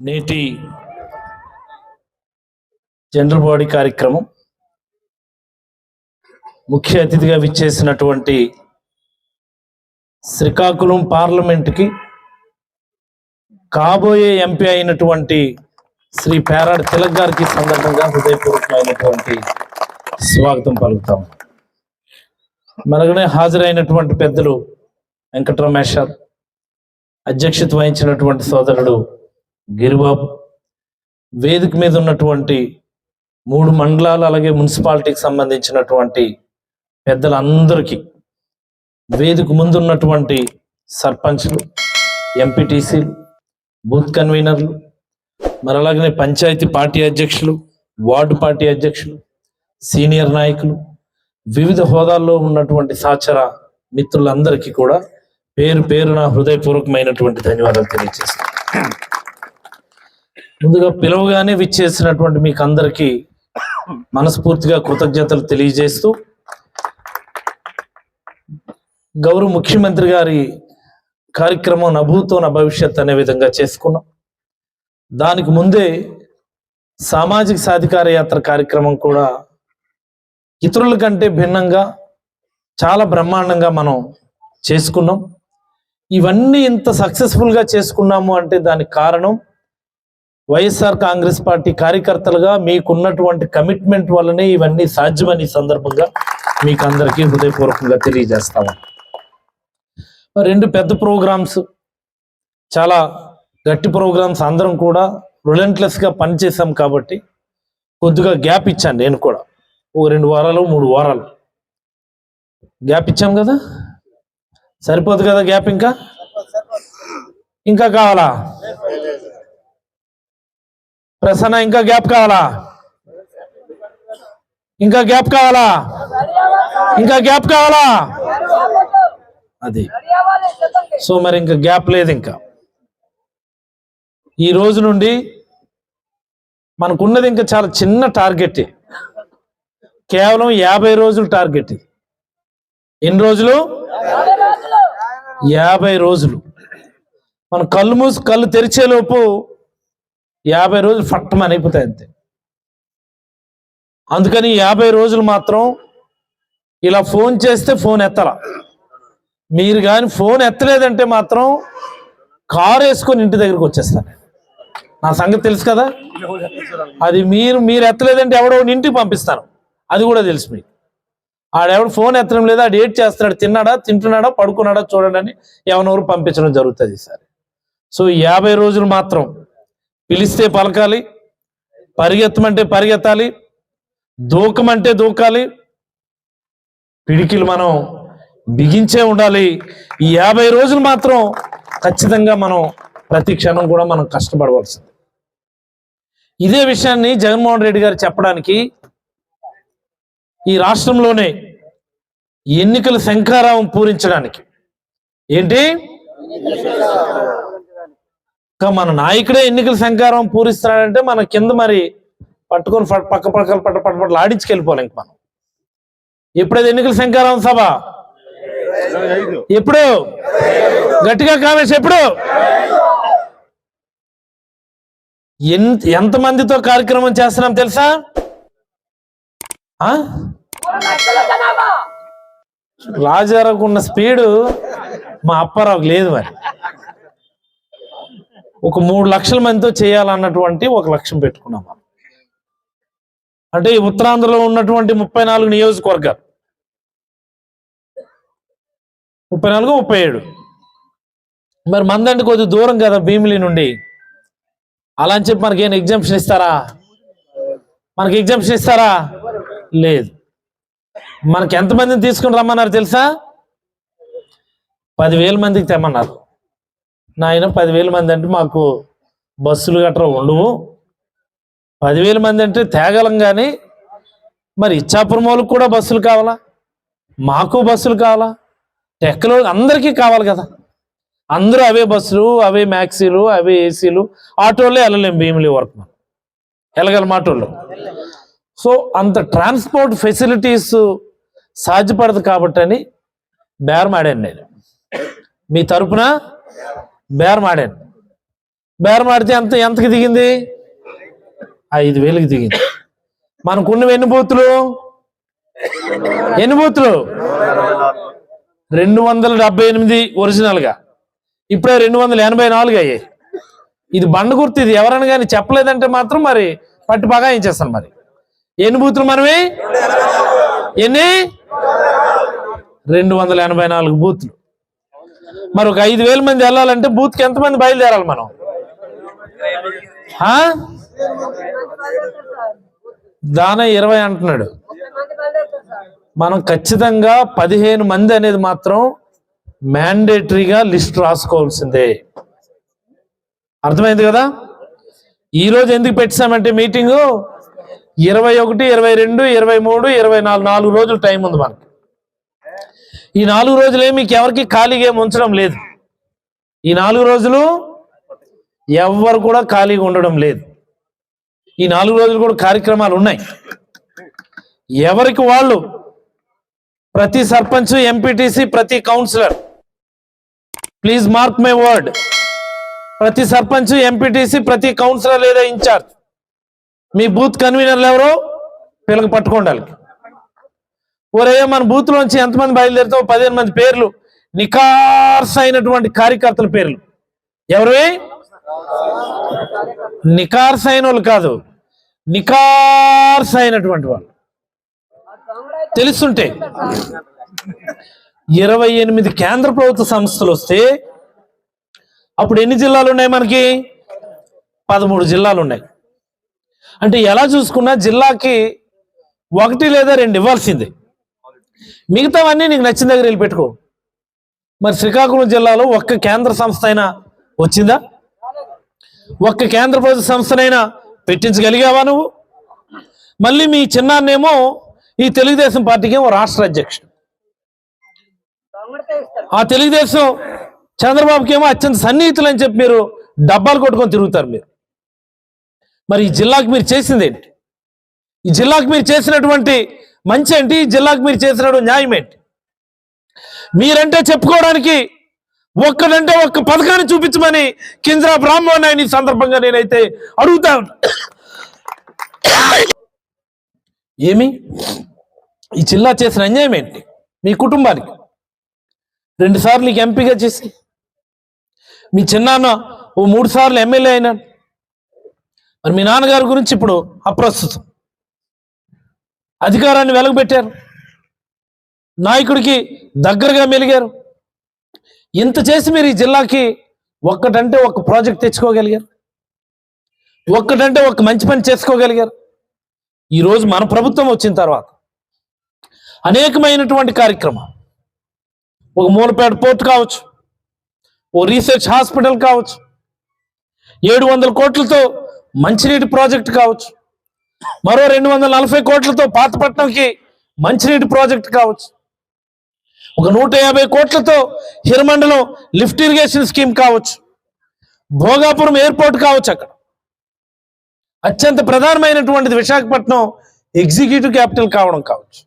నేటి general body కార్యక్రమం ముఖ్య అతిథిగా విచ్చేసినటువంటి శ్రీకాకుళం పార్లమెంటుకి కాబోయే ఎంపీ అయినటువంటి శ్రీ పేరాడ్ తిలక్ గారికి సందర్భంగా హృదయపూర్వకమైనటువంటి స్వాగతం పలుకుతాం. మనగనే హాజరైనటువంటి పెద్దలు వెంకటరమేశ్వర్ అధ్యక్షత వహించినటువంటి సోదరుడు గిరిబాబు వేదిక మీద ఉన్నటువంటి మూడు మండలాలు అలాగే మున్సిపాలిటీకి సంబంధించినటువంటి పెద్దలందరికీ వేదిక ముందు ఉన్నటువంటి సర్పంచ్లు ఎంపీటీసీలు బూత్ కన్వీనర్లు మరి అలాగనే పంచాయతీ పార్టీ అధ్యక్షులు వార్డు పార్టీ అధ్యక్షులు సీనియర్ నాయకులు వివిధ హోదాల్లో ఉన్నటువంటి సహచర మిత్రులందరికీ కూడా పేరు పేరున హృదయపూర్వకమైనటువంటి ధన్యవాదాలు తెలియజేస్తాను ముందుగా పిలవగానే విచ్చేసినటువంటి మీకు అందరికీ మనస్ఫూర్తిగా కృతజ్ఞతలు తెలియజేస్తూ గౌరవ ముఖ్యమంత్రి గారి కార్యక్రమం నభూతో నా భవిష్యత్ అనే విధంగా చేసుకున్నాం. దానికి ముందే సామాజిక సాధికార యాత్ర కార్యక్రమం కూడా ఇతరుల కంటే భిన్నంగా చాలా బ్రహ్మాండంగా మనం చేసుకున్నాం. ఇవన్నీ ఇంత సక్సెస్ఫుల్గా చేసుకున్నాము అంటే దానికి కారణం వైఎస్ఆర్ కాంగ్రెస్ పార్టీ కార్యకర్తలుగా మీకున్నటువంటి కమిట్మెంట్ వల్లనే ఇవన్నీ సాధ్యమని సందర్భంగా మీకు అందరికీ హృదయపూర్వకంగా తెలియజేస్తాము రెండు పెద్ద ప్రోగ్రామ్స్ చాలా గట్టి ప్రోగ్రామ్స్ అందరం కూడా రిలెంట్లెస్గా పనిచేసాం కాబట్టి కొద్దిగా గ్యాప్ ఇచ్చాను నేను కూడా. ఓ రెండు వారాలు మూడు వారాలు. గ్యాప్ ఇచ్చాం కదా? సరిపోదు కదా గ్యాప్ ఇంకా? ఇంకా కావాలా? ప్రసన్న ఇంకా గ్యాప్ కావాలా? ఇంకా గ్యాప్ కావాలా? ఇంకా గ్యాప్ కావాలా? అది. సో మరి ఇంకా గ్యాప్ లేదు ఇంకా. ఈ రోజు నుండి మనకున్నది ఇంకా చాలా చిన్న టార్గెట్. కేవలం యాభై రోజులు టార్గెట్. ఎన్ని రోజులు? యాభై రోజులు. మనం కళ్ళు మూసి కళ్ళు తెరిచేలోపు యాభై రోజులు ఫట్టమని అయిపోతాయి అంతే. అందుకని యాభై రోజులు మాత్రం ఇలా ఫోన్ చేస్తే ఫోన్ ఎత్తలా. మీరు కానీ ఫోన్ ఎత్తలేదంటే మాత్రం కారు వేసుకొని ఇంటి దగ్గరికి వచ్చేస్తాను నా సంగతి తెలుసు కదా? అది మీరు మీరు ఎత్తలేదంటే ఎవడో ఇంటికి పంపిస్తాను. అది కూడా తెలుసు మీకు. ఆడెవడు ఫోన్ ఎత్తడం లేదా డేట్ చేస్తున్నాడు తిన్నాడా తింటున్నాడా పడుకున్నాడా చూడండి ఎవరెవరు పంపించడం జరుగుతుంది సార్ సో యాభై రోజులు మాత్రం పిలిస్తే పలకాలి పరిగెత్తమంటే పరిగెత్తాలి దూకమంటే దూకాలి. పిడికిలు మనం బిగించే ఉండాలి. ఈ యాభై రోజులు మాత్రం ఖచ్చితంగా మనం ప్రతి క్షణం కూడా మనం కష్టపడవలసింది. ఇదే విషయాన్ని జగన్మోహన్ రెడ్డి గారు చెప్పడానికి ఈ రాష్ట్రంలోనే ఎన్నికల శంఖారావం పూరించడానికి. ఏంటి? మన నాయకుడే ఎన్నికల సంకారం పూరిస్తున్నాడంటే మన కింద మరి పట్టుకొని పక్క పక్కన పట్ట పట్ట పట్ల ఆడించుకెళ్ళిపోవాలి ఇంక మనం. ఎప్పుడైతే ఎన్నికల సంకారం సభ? ఎప్పుడు? గట్టిగా కావేసి ఎప్పుడు? ఎంత మందితో కార్యక్రమం చేస్తున్నాం తెలుసా? ఆ? రాజారావుకు ఉన్న స్పీడు మా అప్పారావుకి లేదు మరి. ఒక మూడు లక్షల మందితో చేయాలన్నటువంటి ఒక లక్ష్యం పెట్టుకున్నాం మనం. అంటే ఈ ఉత్తరాంధ్రలో ఉన్నటువంటి ముప్పై నాలుగు నియోజకవర్గాలు. ముప్పై నాలుగు ముప్పై ఏడు. మరి మందంటే కొద్ది దూరం కదా భీమిలి నుండి. అలా అని చెప్పి మనకి ఏం ఎగ్జామ్షన్ ఇస్తారా? మనకి ఎగ్జామ్షన్ ఇస్తారా? లేదు. మనకి ఎంతమందిని తీసుకుని రమ్మన్నారు తెలుసా? పదివేల మందికి తెమ్మన్నారు. నాయన పదివేల మంది అంటే మాకు బస్సులు గట్రా ఉండవు. పదివేల మంది అంటే తేగలం కానీ మరి ఇచ్చాపురం వాళ్ళకి కూడా బస్సులు కావాలా? మాకు బస్సులు కావాలా? టెక్కలో అందరికీ కావాలి కదా. అందరూ అవే బస్సులు అవే మ్యాక్సీలు అవే ఏసీలు ఆటోలే వెళ్ళలేం భీమిలి వరకు మనం. వెళ్ళగలం ఆటోలో. సో అంత ట్రాన్స్పోర్ట్ ఫెసిలిటీస్ సాధ్యపడదు కాబట్టి అని బేరం ఆడాను నేను. మీ తరపున బేరం ఆడాను బేరం ఆడితే ఎంత ఎంతకి దిగింది? ఐదు వేలకి దిగింది. మనకున్నవి ఎన్ని బూతులు? ఎన్ని బూతులు? రెండు వందల డెబ్బై ఎనిమిది ఒరిజినల్గా. ఇప్పుడే రెండు వందల ఎనభై నాలుగు అయ్యాయి. ఇది బండ గుర్తు ఇది ఎవరైనా కానీ చెప్పలేదంటే మాత్రం మరి పట్టు బాగా ఇచ్చేస్తాను మరి. ఎన్ని బూతులు మనవి? ఎన్ని? రెండు వందల ఎనభై నాలుగు బూతులు. మరి ఒక ఐదు వేల మంది వెళ్ళాలంటే బూత్కి ఎంతమంది బయలుదేరాలి మనం? ఆ? దాన ఇరవై అంటున్నాడు. మనం ఖచ్చితంగా పదిహేను మంది అనేది మాత్రం మ్యాండేటరీగా లిస్ట్ రాసుకోవాల్సిందే. అర్థమైంది కదా? ఈ రోజు ఎందుకు పెట్టామంటే మీటింగు ఇరవై ఒకటి ఇరవై రెండు ఇరవై మూడు ఇరవై నాలుగు నాలుగు రోజులు టైం ఉంది మనకి. ఈ నాలుగు రోజులే మీకు ఎవరికి ఖాళీగా ఏమి ఉంచడం లేదు. ఈ నాలుగు రోజులు ఎవ్వరు కూడా ఖాళీగా ఉండడం లేదు. ఈ నాలుగు రోజులు కూడా కార్యక్రమాలు ఉన్నాయి. ఎవరికి వాళ్ళు? ప్రతి సర్పంచ్ ఎంపీటీసీ ప్రతి councillor. Please mark my word ప్రతి సర్పంచ్ ఎంపీటీసీ ప్రతి కౌన్సిలర్ లేదా ఇన్ఛార్జ్. మీ బూత్ కన్వీనర్లు ఎవరో? పిల్లకి పట్టుకోండి ఓరయ్య మన బూత్ లోంచి ఎంతమంది బయలుదేరుతావు? పదిహేను మంది పేర్లు. నికార్స్ అయినటువంటి కార్యకర్తల పేర్లు. ఎవరివి నికార్స్ అయిన వాళ్ళు కాదు. నికార్సైనటువంటి అయినటువంటి వాళ్ళు. తెలుసుంటే ఇరవై ఎనిమిది కేంద్ర ప్రభుత్వ సంస్థలు వస్తే అప్పుడు ఎన్ని జిల్లాలు ఉన్నాయి మనకి? పదమూడు జిల్లాలు ఉన్నాయి. అంటే ఎలా చూసుకున్నా జిల్లాకి ఒకటి లేదా రెండు ఇవ్వాల్సిందే. మిగతావన్నీ నీకు నచ్చిన దగ్గర వెళ్ళి పెట్టుకో. మరి శ్రీకాకుళం జిల్లాలో ఒక్క కేంద్ర సంస్థ అయినా వచ్చిందా? ఒక్క కేంద్ర ప్రభుత్వ సంస్థనైనా పెట్టించగలిగావా నువ్వు? మళ్ళీ మీ చిన్నాన్నేమో ఈ తెలుగుదేశం పార్టీకి ఏమో రాష్ట్ర అధ్యక్షుడు. ఆ తెలుగుదేశం చంద్రబాబుకి ఏమో అత్యంత సన్నిహితులు అని చెప్పి మీరు డబ్బాలు కొట్టుకొని తిరుగుతారు మీరు. మరి ఈ జిల్లాకు మీరు చేసింది ఏంటి? ఈ జిల్లాకు మీరు చేసినటువంటి మంచి ఏంటి? జిల్లాకు మీరు చేసినటువంటి న్యాయం ఏంటి? మీరంటే చెప్పుకోవడానికి ఒక్కడంటే ఒక్క పథకాన్ని చూపించమని కింజరా బ్రాహ్మణ్ ఆయన సందర్భంగా నేనైతే అడుగుతా ఏమి? ఈ జిల్లా చేసిన అన్యాయం ఏంటి? మీ కుటుంబానికి? రెండుసార్లు నీకు ఎంపీగా చేసి మీ చిన్నాన్న ఓ మూడు సార్లు ఎమ్మెల్యే అయినాడు. మరి మీ నాన్నగారి గురించి ఇప్పుడు అప్రస్తుతం. అధికారాన్ని వెలగబెట్టారు. నాయకుడికి దగ్గరగా మెలిగారు. ఇంత చేసి మీరు ఈ జిల్లాకి ఒక్కటంటే ఒక ప్రాజెక్ట్ తెచ్చుకోగలిగారు. ఒక్కటంటే ఒక మంచి పని చేసుకోగలిగారు. ఈరోజు మన ప్రభుత్వం వచ్చిన తర్వాత అనేకమైనటువంటి కార్యక్రమం ఒక మూలపేట పోర్ట్ కావచ్చు ఓ రీసెర్చ్ హాస్పిటల్ కావచ్చు ఏడు వందల కోట్లతో మంచినీటి ప్రాజెక్ట్ కావచ్చు మరో రెండు వందల నలభై కోట్లతో పాతపట్నంకి మంచినీటి ప్రాజెక్ట్ కావచ్చు. ఒక నూట యాభై కోట్లతో హిరమండలం లిఫ్ట్ ఇరిగేషన్ స్కీమ్ కావచ్చు. భోగాపురం ఎయిర్పోర్ట్ కావచ్చు అక్కడ. అత్యంత ప్రధానమైనటువంటిది విశాఖపట్నం ఎగ్జిక్యూటివ్ క్యాపిటల్ కావడం కావచ్చు.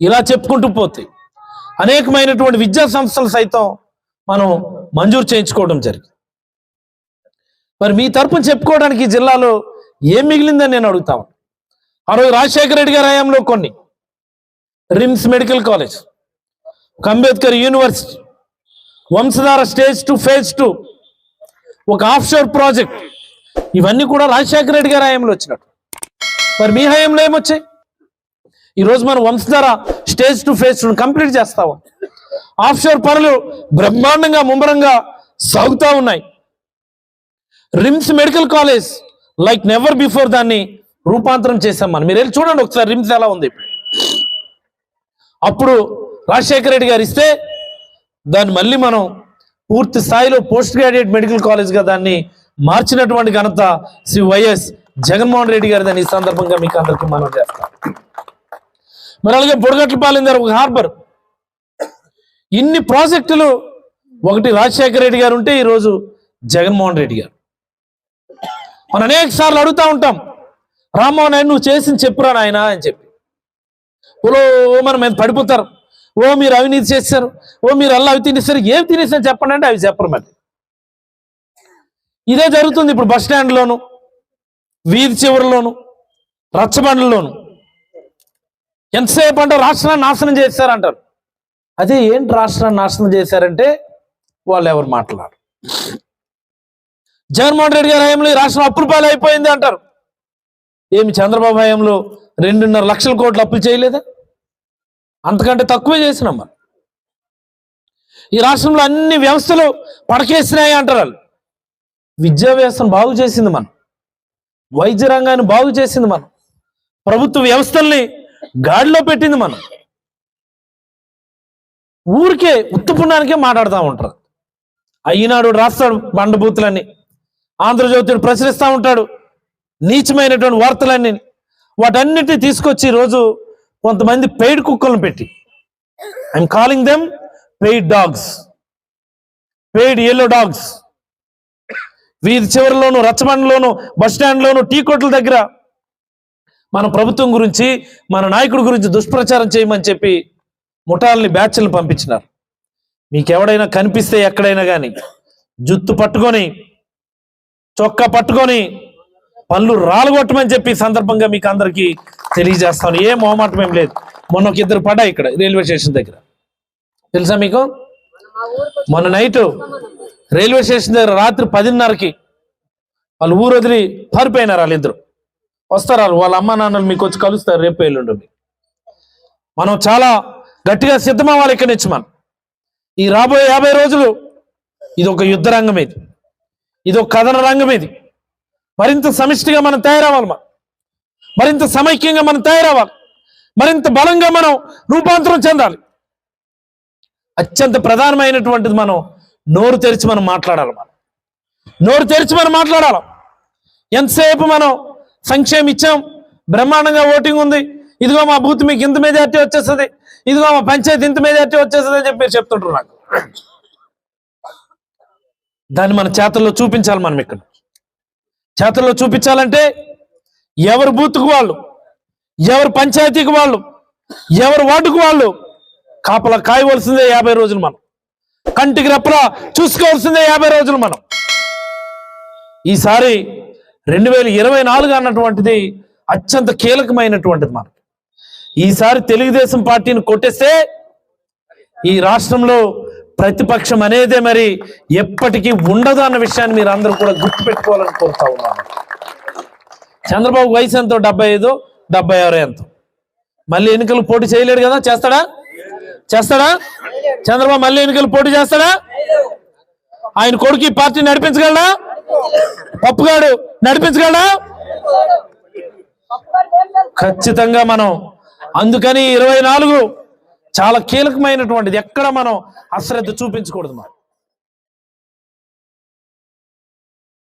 ఇలా చెప్పుకుంటూ పోతే అనేకమైనటువంటి విద్యా సంస్థలు సైతం మనం మంజూరు చేయించుకోవడం జరిగింది. మరి మీ తరపున చెప్పుకోవడానికి జిల్లాలో ఏం మిగిలిందని నేను అడుగుతాను ఆ రోజు రాజశేఖర రెడ్డి గారి హయాంలో కొన్ని. రిమ్స్ మెడికల్ కాలేజ్ ఒక Ambedkar university Vamsadhara stage two phase two ఒక ఆఫ్షోర్ ప్రాజెక్ట్. ఇవన్నీ కూడా రాజశేఖర రెడ్డి గారి హయాంలో వచ్చినట్టు. మరి మీ హయాంలో ఏమొచ్చాయి? ఈరోజు మనం Vamsadhara stage two phase two complete చేస్తాము. ఆఫ్షోర్ పనులు బ్రహ్మాండంగా ముమ్మరంగా సాగుతూ ఉన్నాయి. RIMS medical college like never before దాన్ని రూపాంతరం చేశాం మనం మీరు వెళ్ళి చూడండి ఒకసారి రిమ్స్ ఎలా ఉంది. అప్పుడు రాజశేఖర రెడ్డి గారు ఇస్తే దాన్ని మళ్ళీ మనం పూర్తి స్థాయిలో పోస్ట్ గ్రాడ్యుయేట్ మెడికల్ కాలేజ్గా దాన్ని మార్చినటువంటి ఘనత శ్రీ వైఎస్ జగన్మోహన్ రెడ్డి గారి దాన్ని ఈ సందర్భంగా మీకు అందరికీ మనం చేస్తాం. మరి అలాగే బుడగట్లపాలెం గారు ఒక హార్బర్. ఇన్ని ప్రాజెక్టులు ఒకటి రాజశేఖర రెడ్డి గారు ఉంటే ఈరోజు జగన్మోహన్ రెడ్డి గారు. మనం అనేక సార్లు అడుగుతా ఉంటాం రామ్మోహన్ నాయుడు నువ్వు చేసింది చెప్పురా నాయన అని చెప్పి. ఓలో ఓ మన మీద పడిపోతారు. ఓ మీరు అవినీతి చేశారు ఓ మీరు అల్లా అవి తినేస్తారు. ఏమి తినేసారు చెప్పండి అంటే అవి చెప్పరు మరి. ఇదే జరుగుతుంది ఇప్పుడు బస్ స్టాండ్లోను వీధి చివరిలోను రచ్చబండ్లలోను ఎంతసేపు అంటే రాష్ట్రాన్ని నాశనం చేశారంటారు అదే ఏంటి రాష్ట్రాన్ని నాశనం చేశారంటే వాళ్ళు ఎవరు మాట్లాడరు. జగన్మోహన్ రెడ్డి గారి హయాంలో ఈ రాష్ట్రం అప్పుల పాలు అయిపోయింది అంటారు. ఏమి చంద్రబాబు హయాంలో రెండున్నర లక్షల కోట్లు అప్పులు చేయలేదా? అంతకంటే తక్కువే చేసినాం మనం. ఈ రాష్ట్రంలో అన్ని వ్యవస్థలు పడకేసినాయి అంటారు వాళ్ళు. విద్యా వ్యవస్థను బాగు చేసింది మనం. వైద్య రంగాన్ని బాగు చేసింది మనం. ప్రభుత్వ వ్యవస్థల్ని గాడిలో పెట్టింది మనం. ఊరికే ఉత్తుపుణానికే మాట్లాడుతూ ఉంటారు. అయినాడు రాస్తాడు బండబూతులన్నీ. ఆంధ్రజ్యోతిని ప్రచురిస్తూ ఉంటాడు. నీచమైనటువంటి వార్తలన్నీ వాటన్నిటిని తీసుకొచ్చి ఈరోజు కొంతమంది పెయిడ్ కుక్కలను పెట్టి I'm calling them paid dogs paid yellow dogs. వీధి చివరిలోను రచ్చబండలోను బస్ స్టాండ్లోను టీ కొట్ల దగ్గర మన ప్రభుత్వం గురించి మన నాయకుడి గురించి దుష్ప్రచారం చేయమని చెప్పి ముఠాలని బ్యాచ్లను పంపించినారు. మీకు ఎవడైనా కనిపిస్తే ఎక్కడైనా కానీ జుత్తు పట్టుకొని చొక్కా పట్టుకొని పళ్ళు రాలగొట్టమని చెప్పి సందర్భంగా మీకు అందరికీ తెలియజేస్తాను. ఏ మొహమాటం ఏం లేదు. మొన్న ఒక ఇద్దరు పడ్డా ఇక్కడ రైల్వే స్టేషన్ దగ్గర. తెలుసా మీకు? మొన్న నైట్ రైల్వే స్టేషన్ దగ్గర రాత్రి పదిన్నరకి వాళ్ళు ఊరు వదిలి పారిపోయినారు వాళ్ళిద్దరు. వస్తారు వాళ్ళు. వాళ్ళ అమ్మ నాన్నలు మీకు వచ్చి కలుస్తారు. రేపు ఎల్లుండి మనం చాలా గట్టిగా సిద్ధమవ్వాలి ఇక్కడ నుంచి మనం. ఈ రాబోయే యాభై రోజులు ఇది ఒక యుద్ధ రంగం ఇది. ఇది ఒక కథన రంగం ఇది. మరింత సమిష్టిగా మనం తయారవ్వాలి మనం. మరింత సమైక్యంగా మనం తయారవ్వాలి. మరింత బలంగా మనం రూపాంతరం చెందాలి. అత్యంత ప్రధానమైనటువంటిది మనం నోరు తెరిచి మనం మాట్లాడాలి మనం. నోరు తెరిచి మనం మాట్లాడాలి. ఎంతసేపు మనం సంక్షేమం ఇచ్చాం? బ్రహ్మాండంగా ఓటింగ్ ఉంది. ఇదిగో మా బూత్ మీకు ఇంత మెజార్టీ వచ్చేస్తుంది. ఇదిగో మా పంచాయతీ ఇంత మెజార్టీ వచ్చేస్తుంది అని చెప్పి మీరు చెప్తుంటారు నాకు. దాన్ని మన చేతల్లో చూపించాలి మనం ఇక్కడ. చేతల్లో చూపించాలంటే ఎవరు బూత్కు వాళ్ళు ఎవరు పంచాయతీకి వాళ్ళు ఎవరు వార్డుకు వాళ్ళు కాపలా కాయవలసిందే యాభై రోజులు మనం. కంటికి రెప్పలా చూసుకోవాల్సిందే యాభై రోజులు మనం. ఈసారి రెండు వేల ఇరవై నాలుగు అన్నటువంటిది అత్యంత కీలకమైనటువంటిది మనకి. ఈసారి తెలుగుదేశం పార్టీని కొట్టేస్తే ఈ రాష్ట్రంలో ప్రతిపక్షం అనేదే మరి ఎప్పటికీ ఉండదు అన్న విషయాన్ని మీరు అందరూ కూడా గుర్తుపెట్టుకోవాలని కోరుతా ఉన్నాను. చంద్రబాబు వయసు ఎంతో? డెబ్బై ఐదు. డెబ్బై ఆరు ఎంతో? మళ్ళీ ఎన్నికలు పోటీ చేయలేడు కదా? చేస్తాడా? చేస్తాడా? చంద్రబాబు మళ్ళీ ఎన్నికలు పోటీ చేస్తాడా? ఆయన కొడుకు ఈ పార్టీ నడిపించగలడా? పప్పుగాడు నడిపించగలడా? ఖచ్చితంగా మనం. అందుకని ఇరవై నాలుగు చాలా కీలకమైనటువంటిది. ఎక్కడ మనం అశ్రద్ధ చూపించకూడదు మనం